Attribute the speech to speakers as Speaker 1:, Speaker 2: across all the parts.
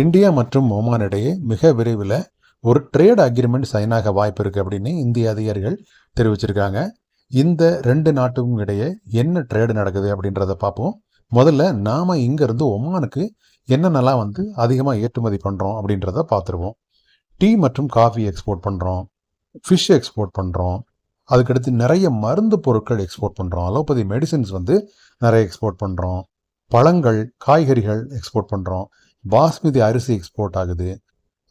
Speaker 1: India மற்றும் Oman இடையே மிக விரைவில் ஒரு ட்ரேட் அக்ரிமெண்ட் சைன் ஆக வாய்ப்பு இருக்குது அப்படின்னு இந்திய அதிகாரிகள் தெரிவிச்சிருக்காங்க. இந்த ரெண்டு நாட்டுக்கும் இடையே என்ன ட்ரேடு நடக்குது அப்படின்றத பார்ப்போம். முதல்ல நாம் இங்கேருந்து ஒமானுக்கு என்னென்னலாம் வந்து அதிகமாக ஏற்றுமதி பண்ணுறோம் அப்படின்றத பார்த்துருவோம். டீ மற்றும் காஃபி எக்ஸ்போர்ட் பண்ணுறோம் ஃபிஷ் எக்ஸ்போர்ட் பண்ணுறோம் அதுக்கடுத்து நிறைய மருந்து பொருட்கள் எக்ஸ்போர்ட் பண்ணுறோம் அலோபதி மெடிசின்ஸ் வந்து நிறைய எக்ஸ்போர்ட் பண்ணுறோம் பழங்கள் காய்கறிகள் எக்ஸ்போர்ட் பண்ணுறோம் பாஸ்மதி அரிசி எக்ஸ்போர்ட் ஆகுது.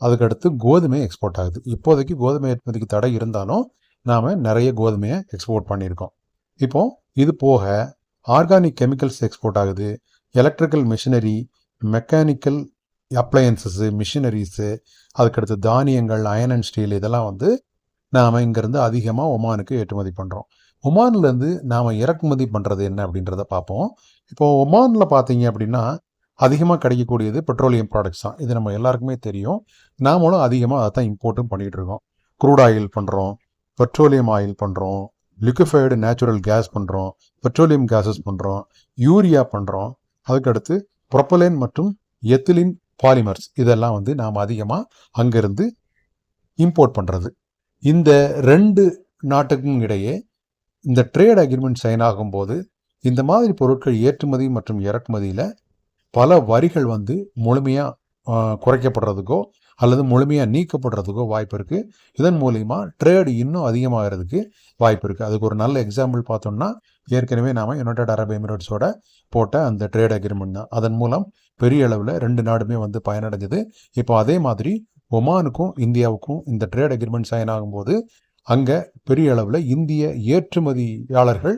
Speaker 1: அதுக்கடுத்து கோதுமை எக்ஸ்போர்ட் ஆகுது. இப்போதைக்கு கோதுமை ஏற்றுமதிக்கு தடை இருந்தாலும் நாம் நிறைய கோதுமையை எக்ஸ்போர்ட் பண்ணியிருக்கோம். இப்போது இது போக ஆர்கானிக் கெமிக்கல்ஸ் எக்ஸ்போர்ட் ஆகுது. Electrical machinery mechanical appliances machineries அதுக்கடுத்து தானியங்கள் அயன் அண்ட் ஸ்டீல் இதெல்லாம் வந்து நாம் இங்கேருந்து அதிகமாக ஒமானுக்கு ஏற்றுமதி பண்ணுறோம் ஒமான்லேருந்து நாம் இறக்குமதி பண்ணுறது என்ன அப்படின்றத பார்ப்போம். இப்போது ஒமானில் பார்த்தீங்க அப்படின்னா அதிகமாக கிடைக்கக்கூடியது பெட்ரோலியம் ப்ராடக்ட்ஸ் தான். இது நம்ம எல்லாருக்குமே தெரியும். நாமளும் அதிகமாக அதை தான் இம்போர்ட்டும் பண்ணிகிட்டு இருக்கோம். க்ரூட் ஆயில் பண்ணுறோம் பெட்ரோலியம் ஆயில் பண்ணுறோம் லிக்விஃபைடு நேச்சுரல் கேஸ் பண்ணுறோம் பெட்ரோலியம் கேஸஸ் பண்ணுறோம் யூரியா பண்ணுறோம் அதுக்கடுத்து ப்ரொப்பலைன் மற்றும் எத்திலின் பாலிமர்ஸ் இதெல்லாம் வந்து நாம் அதிகமாக அங்கேருந்து இம்போர்ட் பண்ணுறது இந்த ரெண்டு நாட்டுக்கும் இடையே இந்த ட்ரேட் அக்ரிமெண்ட் சைன் ஆகும்போது இந்த மாதிரி பொருட்கள் ஏற்றுமதி மற்றும் இறக்குமதியில் பல வரிகள் வந்து முழுமையாக குறைக்கப்படுறதுக்கோ அல்லது முழுமையாக நீக்கப்படுறதுக்கோ வாய்ப்பு இருக்குது இதன் மூலிமா ட்ரேடு இன்னும் அதிகமாகிறதுக்கு வாய்ப்பு இருக்குது அதுக்கு ஒரு நல்ல எக்ஸாம்பிள் பார்த்தோம்னா ஏற்கனவே நாம் யுனைடெட் அரப் எமிரேட்ஸோட போட்ட அந்த ட்ரேட் அக்ரிமெண்ட் தான். அதன் மூலம் பெரிய அளவில் ரெண்டு நாடுமே வந்து பயனடைஞ்சது. இப்போ அதே மாதிரி ஒமானுக்கும் இந்தியாவுக்கும் இந்த ட்ரேட் அக்ரிமெண்ட் சைன் ஆகும்போது அங்கே பெரிய அளவில் இந்திய ஏற்றுமதியாளர்கள்